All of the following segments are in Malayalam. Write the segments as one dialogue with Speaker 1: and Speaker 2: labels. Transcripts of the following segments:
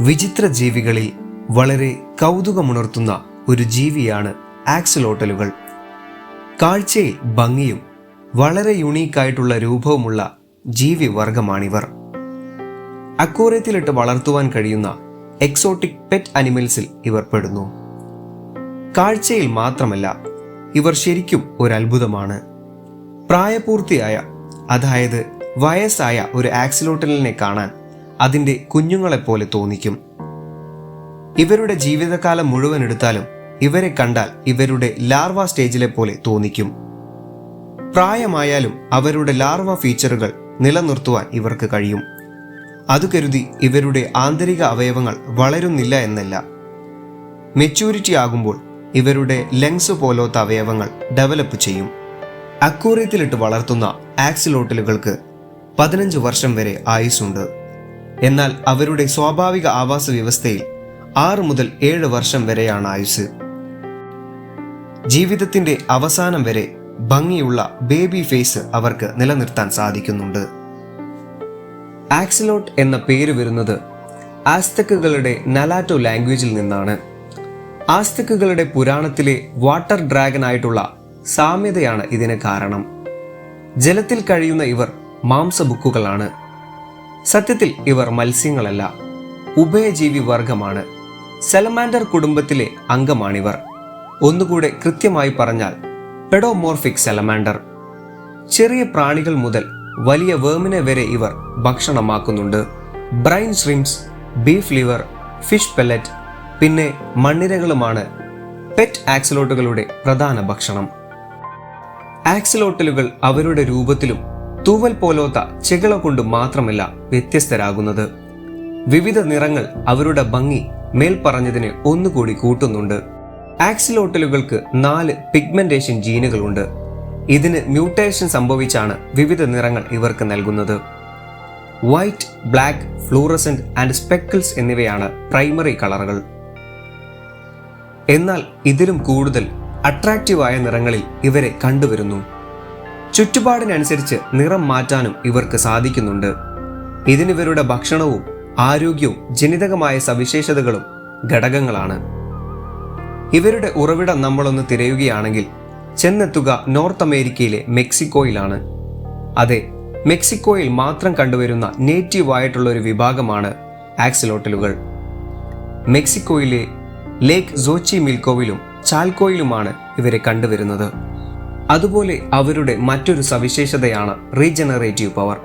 Speaker 1: വിചിത്ര ജീവികളിൽ വളരെ കൗതുകമുണർത്തുന്ന ഒരു ജീവിയാണ് ആക്സിലോട്ടലുകൾ കാഴ്ചയിൽ ഭംഗിയും വളരെ യുണീക്കായിട്ടുള്ള രൂപവുമുള്ള ജീവിവർഗമാണിവർ അക്കോറിയത്തിലിട്ട് വളർത്തുവാൻ കഴിയുന്ന എക്സോട്ടിക് പെറ്റ് അനിമൽസിൽ ഇവർ പെടുന്നു. കാഴ്ചയിൽ മാത്രമല്ല ഇവർ ശരിക്കും ഒരു അത്ഭുതമാണ് പ്രായപൂർത്തിയായ അതായത് വയസ്സായ ഒരു ആക്സിലോട്ടലിനെ കാണാൻ അതിന്റെ കുഞ്ഞുങ്ങളെപ്പോലെ തോന്നിക്കും. ഇവരുടെ ജീവിതകാലം മുഴുവൻ എടുത്താലും ഇവരെ കണ്ടാൽ ഇവരുടെ ലാർവ സ്റ്റേജിലെ പോലെ തോന്നിക്കും. പ്രായമായാലും അവരുടെ ലാർവ ഫീച്ചറുകൾ നിലനിർത്തുവാൻ ഇവർക്ക് കഴിയും. അത് കരുതി ഇവരുടെ ആന്തരിക അവയവങ്ങൾ വളരുന്നില്ല എന്നല്ല. മെച്യൂരിറ്റി ആകുമ്പോൾ ഇവരുടെ ലെങ്സ് പോലത്തെ അവയവങ്ങൾ ഡെവലപ്പ് ചെയ്യും. അക്കൂറിയത്തിലിട്ട് വളർത്തുന്ന ആക്സിലോട്ടലുകൾക്ക് പതിനഞ്ച് വർഷം വരെ ആയുസ്സുണ്ട്. എന്നാൽ അവരുടെ സ്വാഭാവിക ആവാസ വ്യവസ്ഥയിൽ ആറ് മുതൽ ഏഴ് വർഷം വരെയാണ് ആയുസ് ജീവിതത്തിന്റെ അവസാനം വരെ ഭംഗിയുള്ള ബേബി ഫേസ് അവർക്ക് നിലനിർത്താൻ സാധിക്കുന്നുണ്ട്. ആക്സിലോട്ട് എന്ന പേര് വരുന്നത് ആസ്തക്കുകളുടെ നലാറ്റോ ലാംഗ്വേജിൽ നിന്നാണ്. ആസ്തക്കുകളുടെ പുരാണത്തിലെ വാട്ടർ ഡ്രാഗൺ ആയിട്ടുള്ള സാമ്യതയാണ് ഇതിന് കാരണം. ജലത്തിൽ കഴിയുന്ന ഇവർ മാംസബുക്കുകളാണ് സത്യത്തിൽ ഇവർ മത്സ്യങ്ങളല്ല ഉഭയജീവി വർഗമാണ് സെലമാൻഡർ കുടുംബത്തിലെ അംഗമാണിവർ. ഒന്നുകൂടെ കൃത്യമായി പറഞ്ഞാൽ പെഡോമോർഫിക് സെലമാൻഡർ. ചെറിയ പ്രാണികൾ മുതൽ വലിയ വേമിനെ വരെ ഇവർ ഭക്ഷണമാക്കുന്നുണ്ട്. Brine shrimps beef liver fish pellet പിന്നെ മണ്ണിരകളുമാണ് പെറ്റ് ആക്സിലോട്ടുകളുടെ പ്രധാന ഭക്ഷണം. ആക്സിലോട്ടലുകൾ അവരുടെ രൂപത്തിലും തൂവൽ പോലോത്ത ചെകിള കൊണ്ട് മാത്രമല്ല വ്യത്യസ്തരാകുന്നത്. വിവിധ നിറങ്ങൾ അവരുടെ ഭംഗി മേൽപ്പറഞ്ഞതിനെ ഒന്നുകൂടി കൂട്ടുന്നുണ്ട്. ആക്സിലോട്ടലുകൾക്ക് നാല് പിഗ്മെന്റേഷൻ ജീനുകളുണ്ട്. ഇതിന് മ്യൂട്ടേഷൻ സംഭവിച്ചാണ് വിവിധ നിറങ്ങൾ ഇവർക്ക് നൽകുന്നത്. White black fluorescent and speckles എന്നിവയാണ് പ്രൈമറി കളറുകൾ. എന്നാൽ ഇതിലും കൂടുതൽ അട്രാക്റ്റീവായ നിറങ്ങളിൽ ഇവരെ കണ്ടുവരുന്നു. ചുറ്റുപാടിനനുസരിച്ച് നിറം മാറ്റാനും ഇവർക്ക് സാധിക്കുന്നുണ്ട്. ഇതിനിവരുടെ ഭക്ഷണവും ആരോഗ്യവും ജനിതകമായ സവിശേഷതകളും ഘടകങ്ങളാണ്. ഇവരുടെ ഉറവിടം നമ്മളൊന്ന് തിരയുകയാണെങ്കിൽ ചെന്നെത്തുക നോർത്ത് അമേരിക്കയിലെ മെക്സിക്കോയിലാണ്. അതെ മെക്സിക്കോയിൽ മാത്രം കണ്ടുവരുന്ന നേറ്റീവ് ആയിട്ടുള്ള ഒരു വിഭാഗമാണ് ആക്സിലോട്ടലുകൾ. മെക്സിക്കോയിലെ ലേക്ക് സോച്ചി മിൽക്കോവിലും ചാൽക്കോയിലുമാണ് ഇവരെ കണ്ടുവരുന്നത്. അതുപോലെ അവരുടെ മറ്റൊരു സവിശേഷതയാണ് റീജനറേറ്റീവ് പവർ.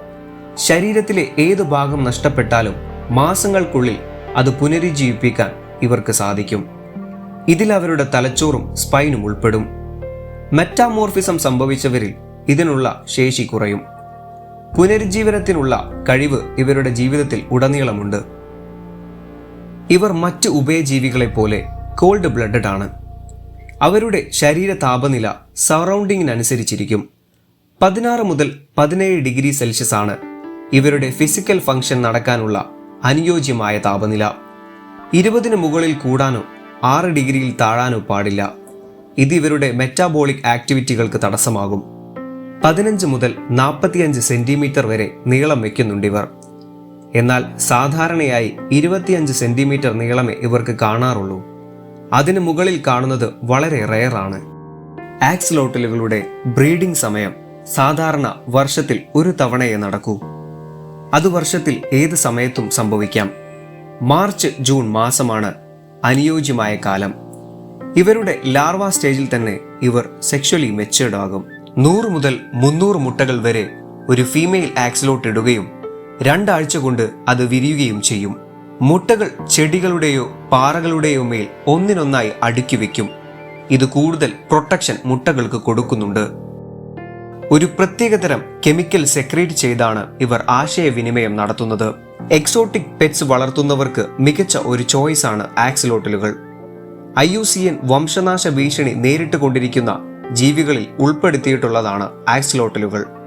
Speaker 1: ശരീരത്തിലെ ഏത് ഭാഗം നഷ്ടപ്പെട്ടാലും മാസങ്ങൾക്കുള്ളിൽ അത് പുനരുജ്ജീവിപ്പിക്കാൻ ഇവർക്ക് സാധിക്കും. ഇതിൽ അവരുടെ തലച്ചോറും സ്പൈനും ഉൾപ്പെടും. മെറ്റാമോർഫിസം സംഭവിച്ചവരിൽ ഇതിനുള്ള ശേഷി കുറയും. പുനരുജ്ജീവനത്തിനുള്ള കഴിവ് ഇവരുടെ ജീവിതത്തിൽ ഉടനീളമുണ്ട്. ഇവർ മറ്റ് ഉഭയജീവികളെ പോലെ കോൾഡ് ബ്ലഡഡ് ആണ്. അവരുടെ ശരീര താപനില സറൗണ്ടിങ്ങിനനുസരിച്ചിരിക്കും. പതിനാറ് മുതൽ പതിനേഴ് ഡിഗ്രി സെൽഷ്യസ് ആണ് ഇവരുടെ ഫിസിക്കൽ ഫംഗ്ഷൻ നടക്കാനുള്ള അനുയോജ്യമായ താപനില. ഇരുപതിന് മുകളിൽ കൂടാനോ ആറ് ഡിഗ്രിയിൽ താഴാനോ പാടില്ല. ഇത് ഇവരുടെ മെറ്റാബോളിക് ആക്ടിവിറ്റികൾക്ക് തടസ്സമാകും. പതിനഞ്ച് മുതൽ നാൽപ്പത്തിയഞ്ച് സെന്റിമീറ്റർ വരെ നീളം വയ്ക്കുന്നുണ്ട് ഇവർ. എന്നാൽ സാധാരണയായി ഇരുപത്തിയഞ്ച് സെന്റിമീറ്റർ നീളമേ ഇവർക്ക് കാണാറുള്ളൂ. അതിനു മുകളിൽ കാണുന്നത് വളരെ റെയറാണ്. ആക്സ്ലോട്ടലുകളുടെ ബ്രീഡിംഗ് സമയം സാധാരണ വർഷത്തിൽ ഒരു തവണയേ നടക്കൂ. അത് വർഷത്തിൽ ഏത് സമയത്തും സംഭവിക്കാം. മാർച്ച് ജൂൺ മാസമാണ് അനുയോജ്യമായ കാലം. ഇവരുടെ ലാർവ സ്റ്റേജിൽ തന്നെ ഇവർ സെക്ഷലി മെച്ചേർഡ് ആകും. നൂറ് മുതൽ മുന്നൂറ് മുട്ടകൾ വരെ ഒരു ഫീമെയിൽ ആക്സിലോട്ട് ഇടുകയും രണ്ടാഴ്ച കൊണ്ട് അത് വിരിയുകയും ചെയ്യും. മുട്ടകൾ ചെടികളുടെയോ പാറകളുടെയോ മേൽ ഒന്നിനൊന്നായി അടുക്കി വയ്ക്കും ഇത് കൂടുതൽ പ്രൊട്ടക്ഷൻ മുട്ടകൾക്ക് കൊടുക്കുന്നുണ്ട്. ഒരു പ്രത്യേകതരം കെമിക്കൽ സെക്രീറ്റ് ചെയ്താണ് ഇവർ ആശയവിനിമയം നടത്തുന്നത്. എക്സോട്ടിക് പെറ്റ്സ് വളർത്തുന്നവർക്ക് മികച്ച ഒരു ചോയ്സ് ആണ് ആക്സിലോട്ടലുകൾ. ഐ യു സി എൻ വംശനാശ ഭീഷണി നേരിട്ട് കൊണ്ടിരിക്കുന്ന ജീവികളിൽ ഉൾപ്പെടുത്തിയിട്ടുള്ളതാണ് ആക്സിലോട്ടലുകൾ.